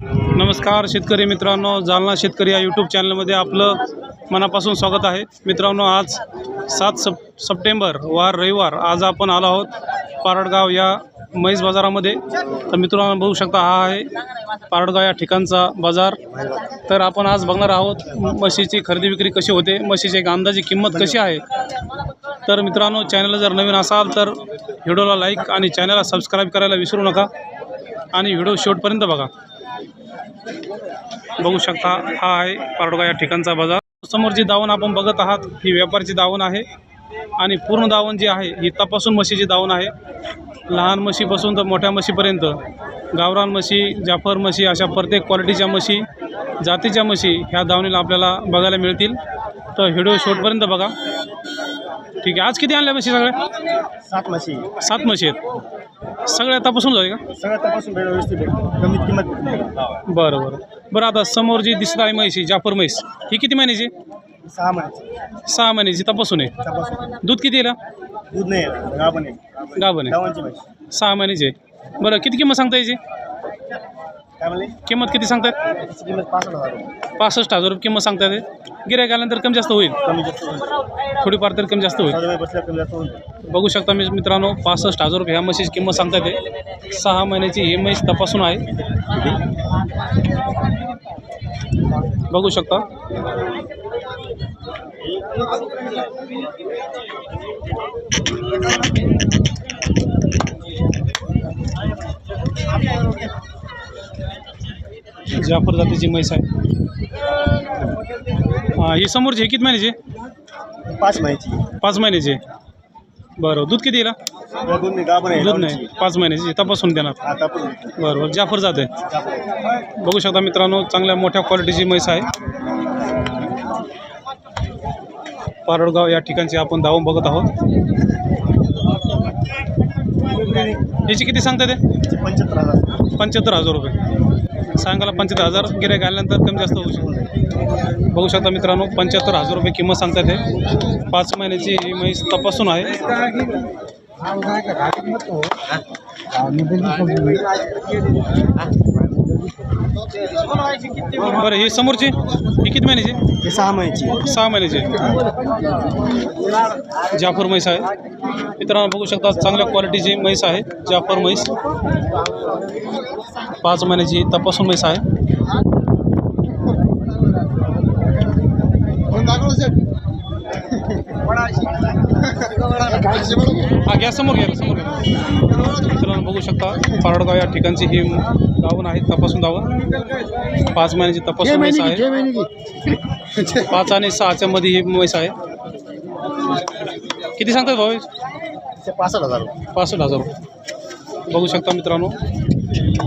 नमस्कार शेतकरी मित्रांनो जालना शेतकरी या यूट्यूब चॅनलमध्ये आपलं मनापासून स्वागत आहे. मित्रांनो आज सात सप सप्टेंबर वार रविवार आज आपण आलो आहोत पारडगाव या म्हैस बाजारामध्ये. तर मित्रांनो बघू शकता हा आहे पारडगाव या ठिकाणचा बाजार. तर आपण आज बघणार आहोत म्हशीची खरेदी विक्री कशी होते म्हशीची एक अंदाजी किंमत कशी आहे. तर मित्रांनो चॅनलला जर नवीन असाल तर व्हिडिओला लाईक आणि चॅनलला सबस्क्राईब करायला विसरू नका. आणि व्हिडिओ शेवटपर्यंत बघा. बघू शकता हा आहे पारडोगा या ठिकाणचा बाजार. समोर जी दावण आपण बघत आहात ही व्यापारची दावण आहे. आणि पूर्ण दावण जी आहे ही तपासून म्हशीची दावण आहे. लहान म्हशीपासून तर मोठ्या म्हशीपर्यंत. गावरान म्हशी जाफर म्हशी अशा प्रत्येक क्वालिटीच्या म्हशी जातीच्या म्हशी ह्या दावणीला आपल्याला बघायला मिळतील. तर व्हिडिओ शेवटपर्यंत बघा. ठीक आहे. आज किती आणल्या म्हशी सगळ्या? सात म्हशी. सात म्हशी आहेत. सगळ्या तपासून जाईल का? सगळ्यात तपासून भेट व्यवस्थित भेट. कमीत किंमत बरं बरं. बरं आता समोर जी दिसत आहे म्हैस ही जाफर म्हैस ही किती महिन्याची? सहा महिन्याची. सहा महिन्याची तपासून आहे तपासून. दूध किती येईल? दूध नाही आहे, गाभण आहे. गाभण आहे. गावांची म्हशी सहा महिन्याची आहे. बरं किती किंमत सांगता याची काय म्हणले? किंमत किती त्याची किंमत पासष्ट हजार रुपये. पासष्ट हजार रुपये किंमत सांगतायत गिऱ्हाईक आल्यानंतर कमी जास्त होईल? कमी जास्त होईल. थोडीफार तरी कमी जास्त होईल. साधा वेळ बसल्या कमी जास्त होईल बघू शकता मी मित्रांनो पासष्ट हजार रुपये ह्या म्हशीची किंमत सांगतात आहे सहा महिन्याची ही म्हैस तपासून आहे. बघू शकता. जाफर जातीची म्हैस आहे. हा, ही समोरची हे किती महिन्याची पाच महिन्याची. पाच महिन्याची आहे. बरं दूध किती येईल गाभण आहे दूध. नाही पाच महिन्याची तपासून देणार. बरं बरं जाफर जात आहे. बघू शकता मित्रांनो चांगल्या मोठ्या क्वालिटीची म्हैस आहे. पारडगाव या ठिकाणची आपण धावून बघत आहोत. याची किती सांगता ते पंच्याहत्तर हजार. पंच्याहत्तर हजार रुपये. सांगायला पंच्याहत्तर हजार गिऱ्हाईक आल्यानंतर कमी जास्त होऊ शकतो बघू शकता मित्रांनो पंच्याहत्तर हजार रुपये किंमत सांगतात ते पाच महिन्याची ही म्हैस तपासून आहे बरं ही समोरची? ही किती महिन्याची? हे सहा महिन्याची. सहा महिन्याची. जाफर म्हैस आहे. मित्रांनो बघू शकता चांगल्या क्वालिटीची म्हैस आहे जाफर म्हैस. पाच महिन्याची तपासून म्हैस आहे. हा समोर घ्या समोर घ्या. मित्रांनो बघू शकता पारडगाव या ठिकाणची ही दावण आहे तपासून दावण पाच महिन्याची तपासून म्हैस आहे. पाच आणि सहाच्या मध्ये ही म्हैस आहे. किती सांगतात भाऊ? पासष्ट हजार रुपये. पासष्ट हजार. रुपये बघू शकता मित्रांनो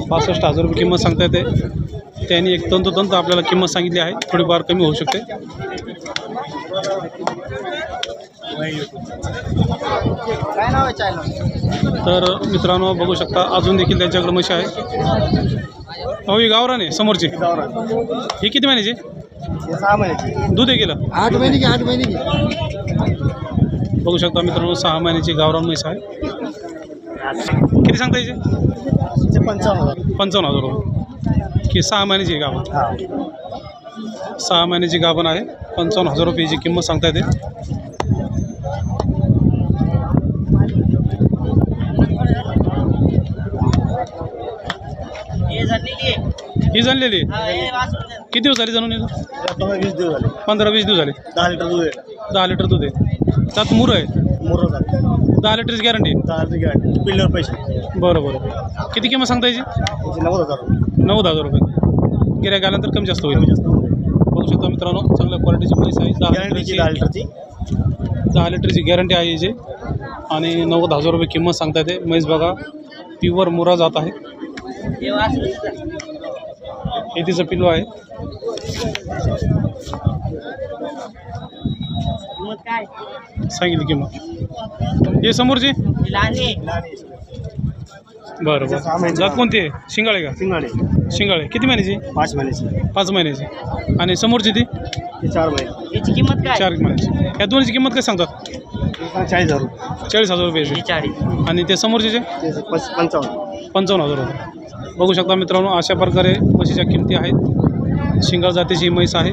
पासष्ट हजार रुपये किंमत सांगता येते त्यांनी एक तंतोतंत आपल्याला किंमत सांगितली आहे. थोडीफार कमी होऊ शकते. तर मित्रांनो बघू शकता अजून देखील त्यांच्याकडे म्हशी आहे हो ही गावरान समोरची. ही किती महिन्याची? सहा महिन्याची. दूध आहे गेलं आठ महिने की आठ महिने बघू शकता मित्रांनो सहा महिन्याची गावरान म्हैस आहे. किती सांगता याची पंचावन्न हजार. पंचावन्न हजार की सहा महिन्याची आहे गाभण. हा. सहा महिन्याची गाभण आहे. पंचावन्न हजार रुपयाची किंमत सांगता येते. ही जाणलेली. किती दिवस झाले जाणून येतो पंधरा वीस दिवस झाले. पंधरा वीस दिवस झाले. दहा लिटर दूध आहे. दहा लिटर दूध आहे. त्यात मुरं आहे मोर झाले. दहा लिटरची गॅरंटी दहा लिटर गॅरंटी पिल्लर पैसे. बरं बरं किती किंमत सांगता याची? त्याचे नव्वद हजार रुपये. नव्वद हजार रुपये. गिऱ्हाईक आल्यानंतर कमी जास्त होईल. कमी जास्त बघू शकता मित्रांनो चांगल्या क्वालिटीची म्हैस आहे. दहा गॅरंटीची लिटरची दहा लिटरची. दहा लिटरची गॅरंटी आहे याची. आणि नव्वद हजार रुपये किंमत सांगता येते. म्हैस बघा प्युअर मुरा जात आहे. हे तिचं पिल्लू आहे. सांगितली किंमत. हे समोरची? बरं बरं. जात कोणती आहे? शिंगाळे का? सिंगाडे शिंगाळे. किती महिन्याची? पाच महिन्याची. पाच महिन्याची. आणि समोरची ती? ते चार महिने. याची किंमत काय? चार महिन्याची. या दोन्हीची किंमत काय सांगतात? ते चाळीस हजार रुपये. चाळीस हजार रुपयाची चाळीस. आणि ते समोरचे ते पच- पंचावन्न. पंचावन्न हजार रुपये. बघू शकता मित्रांनो अशा प्रकारे म्हशीच्या किमती आहेत. शिंगल जातीची ही म्हैस आहे.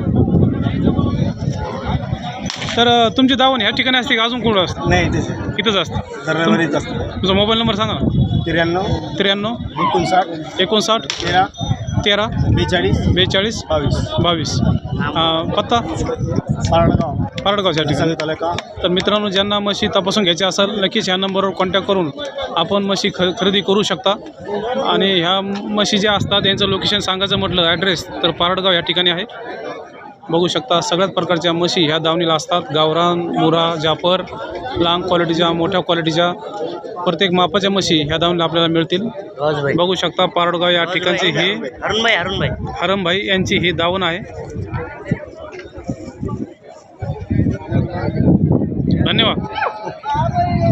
तर अ, तुमची दावण ह्या ठिकाणी असते का? अजून कुठं असतं? नाही तेच इथंच असतं. दरबारीच असतं. तुमचा मोबाईल नंबर सांगा ना. त्र्याण्णव. त्र्याण्णव. एकोणसाठ. एकोणसाठ. तेरा. तेरा. बेचाळीस. बेचाळीस. बावीस. बावीस. अ, पत्ता? पारडगाव. पारडगावच्या ठिकाणी. सांगितलं तालुका. तर मित्रांनो ज्यांना म्हशी तपासून घ्यायची असेल नक्कीच ह्या नंबरवर कॉन्टॅक्ट करून आपण म्हशी ख खरेदी करू शकता. आणि ह्या म्हशी ज्या असतात यांचं लोकेशन सांगायचं म्हटलं ॲड्रेस तर पारडगाव या ठिकाणी आहे. बघू शकता सगळ्याच प्रकारच्या म्हशी ह्या दावणीला असतात. गावरान मुरा जापर लांग क्वालिटीच्या मोठ्या क्वालिटीच्या प्रत्येक मापाच्या म्हशी ह्या दावणीला आपल्याला मिळतील. बघू शकता पारडगाव या ठिकाणची ही अरुणभाई अरुणभाई हरमभाई यांची ही दावण आहे. धन्यवाद.